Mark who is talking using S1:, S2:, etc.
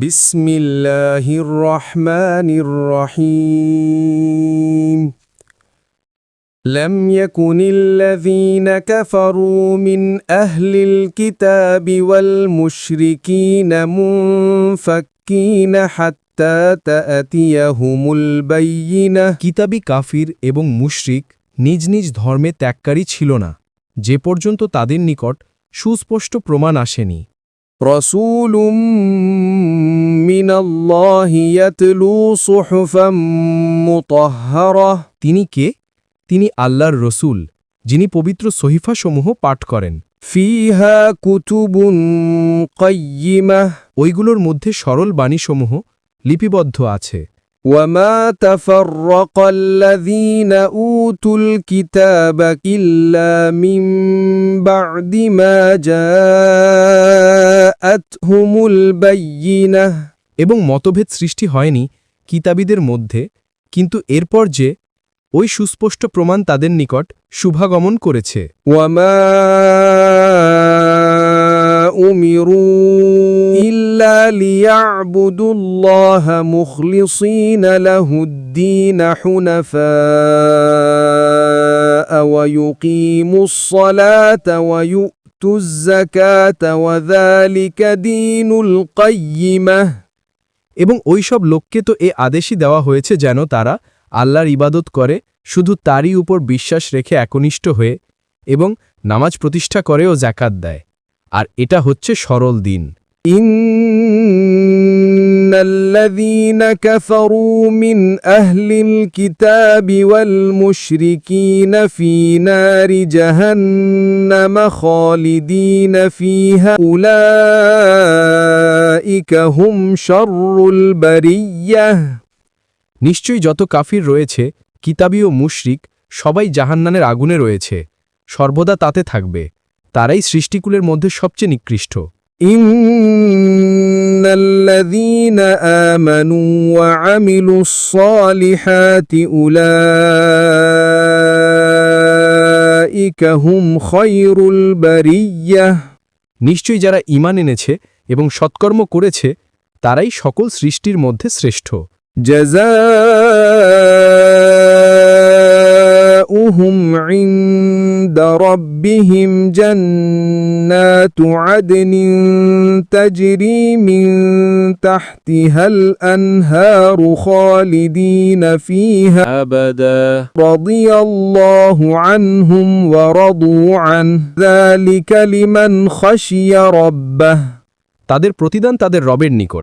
S1: বিসমিল্লাহির রহমানির রহিম لم يكن الذين كفروا من أهل الكتاب والمشركين منفكين حتى
S2: কিতাবি কাফির এবং মুশরিক নিজ নিজ ধর্মে ত্যাগকারী ছিল না যে পর্যন্ত তাদের নিকট সুস্পষ্ট প্রমাণ আসেনি
S1: رسول من الله يتلو صحفا مطهرة
S2: তিনি কে তিনি আল্লাহর রসুল যিনি পবিত্র সহিফাসমূহ পাঠ করেন
S1: ফিহা কুতুবুন কাইয়িমাহ
S2: ওইগুলোর মধ্যে সরল বাণীসমূহ লিপিবদ্ধ আছে
S1: وما تفرق الذين أوتوا الكتاب إلا من بعد ما جاء এবং
S2: মতভেদ সৃষ্টি হয়নি কিতাবীদের মধ্যে কিন্তু এরপর যে ওই সুস্পষ্ট প্রমাণ তাদের নিকট শুভাগমন করেছে
S1: ওয়ামা উমিরু ইল্লা وآتوا الزكاة وذلك دين القيمة
S2: এবং লোককে তো এ আদেশই দেওয়া হয়েছে যেন তারা আল্লাহর ইবাদত করে শুধু তারই উপর বিশ্বাস রেখে একনিষ্ঠ হয়ে এবং নামাজ প্রতিষ্ঠা করে ও জাকাত দেয় আর এটা হচ্ছে সরল দিন
S1: ইন ان الذين كفروا من اهل الكتاب والمشركين في نار جهنم خالدين فيها اولئك هم شر البريه
S2: নিশ্চয়ই যত কাফির রয়েছে কিতাবি ও মুশরিক সবাই জাহান্নানের আগুনে রয়েছে সর্বদা তাতে থাকবে তারাই সৃষ্টিকুলের মধ্যে সবচেয়ে নিকৃষ্ট
S1: ان الذين امنوا وعملوا الصالحات اولئك هم خير البريه
S2: নিশ্চয়ই যারা ঈমান এনেছে এবং সৎকর্ম করেছে তারাই সকল সৃষ্টির মধ্যে শ্রেষ্ঠ
S1: জাযা مَلَأُهُمْ عِندَ رَبِّهِمْ جَنَّاتُ عَدْنٍ تَجْرِي مِن تَحْتِهَا الْأَنْهَارُ خَالِدِينَ فِيهَا أَبَدًا رَضِيَ اللَّهُ عَنْهُمْ وَرَضُوا عَنْهُ ذَلِكَ لِمَنْ خَشِيَ رَبَّهُ
S2: তাদের প্রতিদান তাদের রবের নিকট